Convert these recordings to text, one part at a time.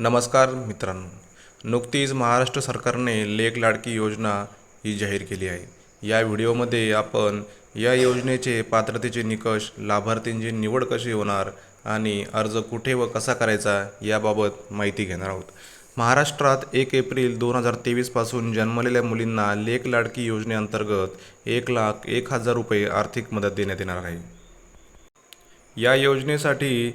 नमस्कार मित्रांनो. नुकतीच महाराष्ट्र सरकारने लेख लाडकी योजना ही जाहीर केली आहे. या व्हिडिओमध्ये आपण या योजनेचे पात्रतेचे निकष लाभार्थींची निवड कशी होणार आणि अर्ज कुठे व कसा करायचा याबाबत माहिती घेणार आहोत. महाराष्ट्रात एक एप्रिल दोन हजार तेवीसपासून जन्मलेल्या मुलींना लेख लाडकी योजनेअंतर्गत एक लाख एक हजार रुपये आर्थिक मदत देण्यात येणार आहे. या योजनेसाठी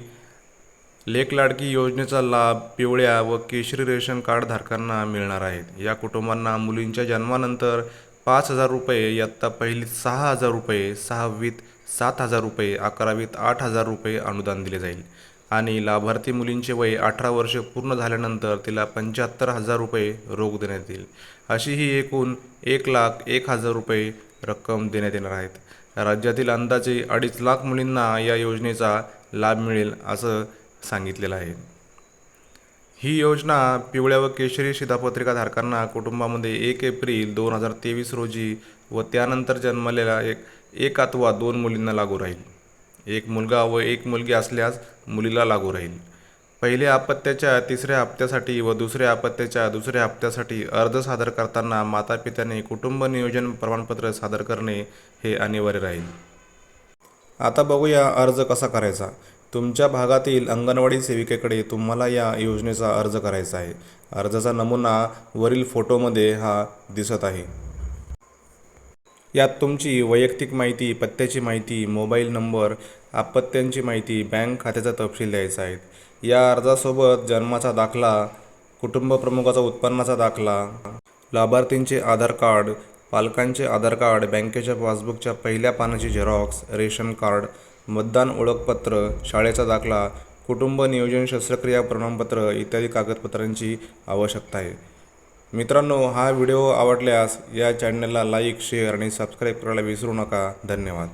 लेख लाडकी योजनेचा लाभ पिवळ्या व केशरी रेशन कार्ड धारकांना मिळणार आहेत. या कुटुंबांना मुलींच्या जन्मानंतर पाच हजार रुपये इयत्ता पहिलीत सहा हजार रुपये सहावीत सात हजार रुपये अकरावीत आठ हजार रुपये अनुदान दिले जाईल. आणि लाभार्थी मुलींचे वय अठरा वर्षे पूर्ण झाल्यानंतर तिला पंच्याहत्तर हजार रुपये रोख देण्यात येईल. अशी ही एकूण एक लाख एक हजार रुपये रक्कम देण्यात येणार आहेत. राज्यातील अंदाजे अडीच लाख मुलींना या योजनेचा लाभ मिळेल असं सांगितलेलं आहे. ही योजना पिवळ्या व केशरी शिधापत्रिका धारकांना कुटुंबामध्ये एक एप्रिल दोन हजार तेवीस रोजी व त्यानंतर जन्मलेल्या एक एक अथवा दोन मुलींना लागू राहील. एक मुलगा व एक मुलगी असल्यास मुलीला लागू राहील. पहिल्या अपत्याच्या तिसऱ्या हप्त्यासाठी व दुसऱ्या अपत्याच्या दुसऱ्या हप्त्यासाठी अर्ज सादर करताना मातापित्याने कुटुंब नियोजन प्रमाणपत्र सादर करणे हे अनिवार्य राहील. आता बघूया अर्ज कसा करायचा. तुमच्या भागातील अंगणवाडी सेविकेकडे तुम्हाला या योजनेचा अर्ज करायचा आहे. अर्जाचा नमुना वरील फोटोमध्ये हा दिसत आहे. यात तुमची वैयक्तिक माहिती पत्त्याची माहिती मोबाईल नंबर आपत्त्यांची माहिती बँक खात्याचा तपशील द्यायचा आहे. या अर्जासोबत जन्माचा दाखला कुटुंब प्रमुखाचा उत्पन्नाचा दाखला लाभार्थींचे आधार कार्ड पालकांचे आधार कार्ड बँकेच्या पासबुकच्या पहिल्या पानाची झेरॉक्स रेशन कार्ड मतदान ओळखपत्र शाळेचा दाखला कुटुंब नियोजन शस्त्रक्रिया प्रमाणपत्र इत्यादी कागदपत्रांची आवश्यकता आहे. मित्रांनो हा व्हिडिओ आवडल्यास या चॅनलला लाईक शेअर आणि सबस्क्राईब करायला विसरू नका. धन्यवाद.